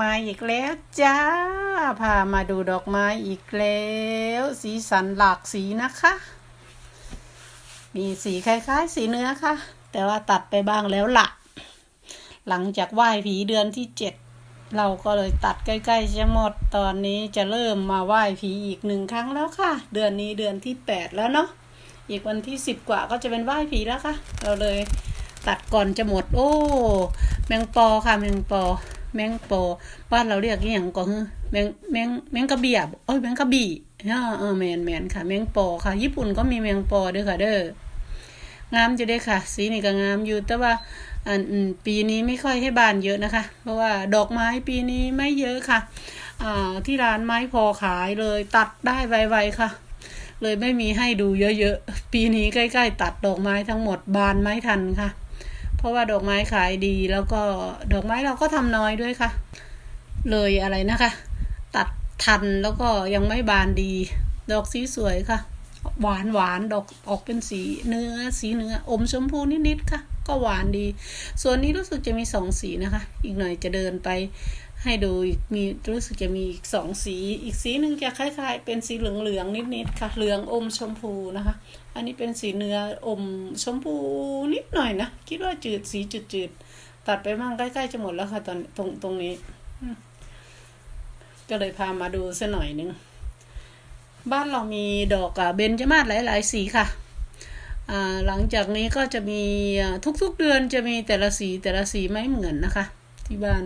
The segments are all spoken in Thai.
มาอีกแล้วจ้า พามาดูดอกไม้อีกแล้ว สีสันหลากสีนะคะ มีสีคล้ายๆ สีเนื้อค่ะ แต่ว่าตัดไปบ้างแล้วละหลังจากไหว้ผีเดือนที่เจ็ดเราก็เลยตัดใกล้ๆจะหมด ตอนนี้จะเริ่มมาไหว้ผีอีกหนึ่งครั้งแล้วค่ะ เดือนนี้เดือนที่แปดแล้วเนาะ อีกวันที่สิบกว่าก็จะเป็นไหว้ผีแล้วค่ะ เราเลยตัดก่อนจะหมด โอ้ แมงปอค่ะแมงปอ แมงปอบ้านเราเรียกอหย่างก็คือแมงแมงแมงกระเบียบโอ้ยแมงกระบี่อ่าเออแมนแมนค่ะ แมงปอค่ะ ญี่ปุ่นก็มีแมงปอด้วยค่ะ เด้องามจะได้ค่ะ สีนี่ก็งามอยู่แต่ว่าอันปีนี้ไม่ค่อยให้บานเยอะนะคะ เพราะว่าดอกไม้ปีนี้ไม่เยอะค่ะอ่าที่ร้านไม้พอขายเลยตัดได้ไวๆค่ะ เลยไม่มีให้ดูเยอะๆปีนี้ใกล้ ๆ ตัดดอกไม้ทั้งหมดบานไม่ทันค่ะ ราะว่าดอกไม้ขายดี แล้วก็ดอกไม้เราก็ทำน้อยด้วยค่ะ เลยอะไรนะคะ ตัดทันแล้วก็ยังไม่บานดี ดอกสีสวยค่ะ หวานหวานดอกออกเป็นสีเนื้อสีเนื้ออมชมพูนิดๆค่ะ ก็หวานดี ส่วนนี้รู้สึกจะมีสองสีนะคะ อีกหน่อยจะเดินไปให้ดูอีกมีรู้สึกจะมีอีกสองสี อีกสีหนึ่งจะคล้าย ๆ เป็นสีเหลืองๆนิดๆค่ะ เหลืองอมชมพูนะคะ อันนี้เป็นสีเนื้ออมชมพูนิดหน่อยนะคิดว่าจืดสีจืดๆตัดไปมั่งใกล้ๆจะหมดแล้วค่ะตอนตรงตรงนี้ ก็เลยพามาดูสัหน่อยหนึง บ้านเรามีดอกเบญจมาศหลาย ๆ สีค่ะอ่าหลังจากนี้ก็จะมีทุกๆเดือนจะมีแต่ละสีแต่ละสีไม่เหมือนนะคะ ที่บ้าน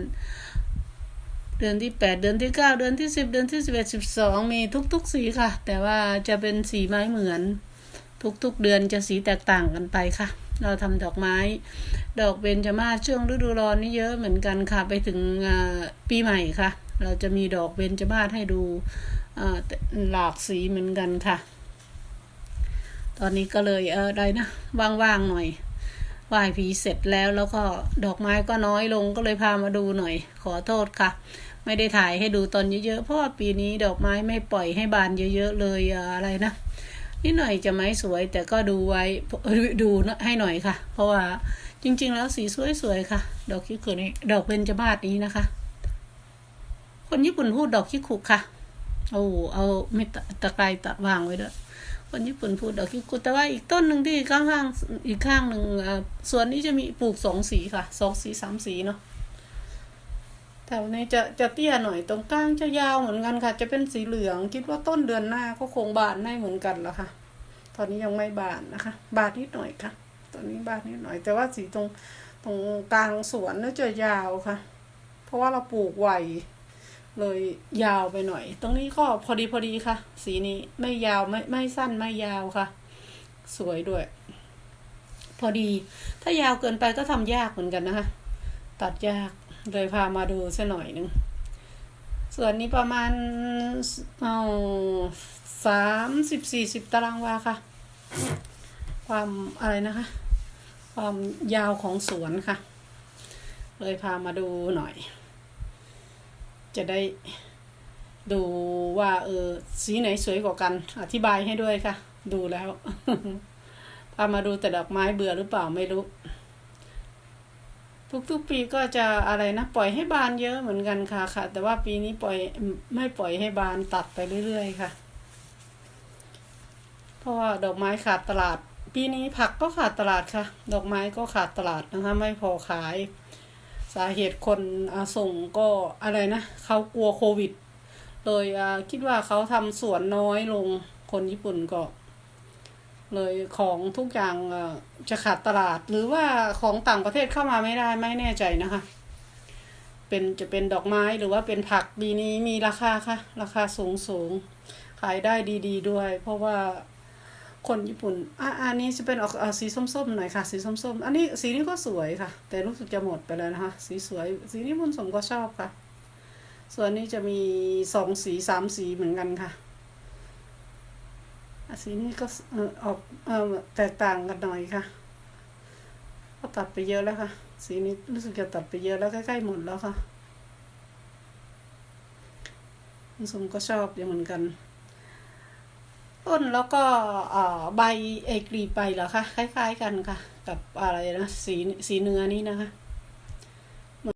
เดือนที่แปดเดือนที่เก้าเดือนที่สิบเดือนที่สิบเอ็ดสิบสองมีทุก ๆ สีค่ะ แต่ว่าจะเป็นสีไม้เหมือน ทุกๆเดือนจะสีแตกต่างกันไปค่ะ เราทำดอกไม้ ดอกเบญจมาศช่วงฤดูร้อนนี่เยอะเหมือนกันค่ะ ไปถึงปีใหม่ค่ะ เราจะมีดอกเบญจมาศให้ดูหลากสีเหมือนกันค่ะ ตอนนี้ก็เลยเออได้นะว่างๆหน่อยไหว้ผีเสร็จแล้วแล้วก็ดอกไม้ก็น้อยลงก็เลยพามาดูหน่อย ขอโทษค่ะ ไม่ได้ถ่ายให้ดูตอนเยอะๆเพราะว่าปีนี้ดอกไม้ไม่ปล่อยให้บานเยอะๆเลยอะไรนะนิดหน่อยจะไม้สวยแต่ก็ดูไว้ดูให้หน่อยค่ะ เพราะว่าจริงๆแล้วสีสวยๆค่ะ ดอกคิคุนี่ดอกเบญจมาศนี้นะคะ คนญี่ปุ่นพูดดอกคิคุค่ะ โอ้เอาไม่ตะตะไคร้ตะวางไว้ด้วยคนญี่ปุ่นพูดดอกคิคุแต่ว่าอีกต้นหนึ่งที่ข้างๆอีกข้างหนึ่งส่วนนี้จะมีปลูกสองสีค่ะสองสีสามสีเนาะแถวนี้จะจะเตี้ยหน่อยตรงกลางจะยาวเหมือนกันค่ะ จะเป็นสีเหลือง คิดว่าต้นเดือนหน้าก็คงบานได้เหมือนกันแล้วค่ะ ตอนนี้ยังไม่บานนะคะ บานนิดหน่อยค่ะ ตอนนี้บานนิดหน่อย แต่ว่าสีตรงตรงกลางสวนน่าจะยาวค่ะ เพราะว่าเราปลูกไว เลยยาวไปหน่อย ตรงนี้ก็พอดีพอดีค่ะ สีนี้ไม่ยาวไม่ไม่สั้นไม่ยาวค่ะ สวยด้วย พอดี ถ้ายาวเกินไปก็ทำยากเหมือนกันนะคะ ตัดยากเลยพามาดูสักหน่อยหนึ่งส่วนนี้ประมาณเอาสามสิบสี่สิบตารางวาค่ะ ความอะไรนะคะ ความยาวของสวนค่ะ เลยพามาดูหน่อย จะได้ดูว่าเออสีไหนสวยกว่ากัน อธิบายให้ด้วยค่ะ ดูแล้วพามาดูแต่ดอกไม้เบื่อหรือเปล่าไม่รู้ ทุกๆปีก็จะอะไรนะ ปล่อยให้บานเยอะเหมือนกันค่ะค่ะ แต่ว่าปีนี้ปล่อยไม่ปล่อยให้บานตัดไปเรื่อยๆค่ะ เพราะว่าดอกไม้ขาดตลาด ปีนี้ผักก็ขาดตลาดค่ะ ดอกไม้ก็ขาดตลาดนะคะ ไม่พอขาย สาเหตุคนส่งก็อะไรนะเขากลัวโควิด เลยคิดว่าเขาทำสวนน้อยลงคนญี่ปุ่นก็ เลยของทุกอย่างจะขาดตลาด หรือว่าของต่างประเทศเข้ามาไม่ได้ไม่แน่ใจนะคะ เป็นจะเป็นดอกไม้หรือว่าเป็นผักปีนี้มีราคาค่ะ ราคาสูงสูงขายได้ดี ๆด้วย เพราะว่า คนญี่ปุ่นอะอันนี้จะเป็นออกอสีส้มๆหน่อยค่ะ สีส้มๆ อันนี้สีนี้ก็สวยค่ะ แต่รู้สึกจะหมดไปแล้วนะคะ สีสวย สีนี้บุญสมก็ชอบค่ะ ส่วนนี้จะมีสองสีสามสีเหมือนกันค่ะสีนี้ก็ออกเออแตกต่างกันหน่อยค่ะ ก็ตัดไปเยอะแล้วค่ะ สีนี้รู้สึกจะตัดไปเยอะแล้วใกล้ๆหมดแล้วค่ะบุญสมก็ชอบอย่างเหมือนกัน ต้นแล้วก็ใบเอกลีบใบเหรอคะคล้าย ๆ กันค่ะ กับอะไรนะสีสีเนื้อนี้นะคะ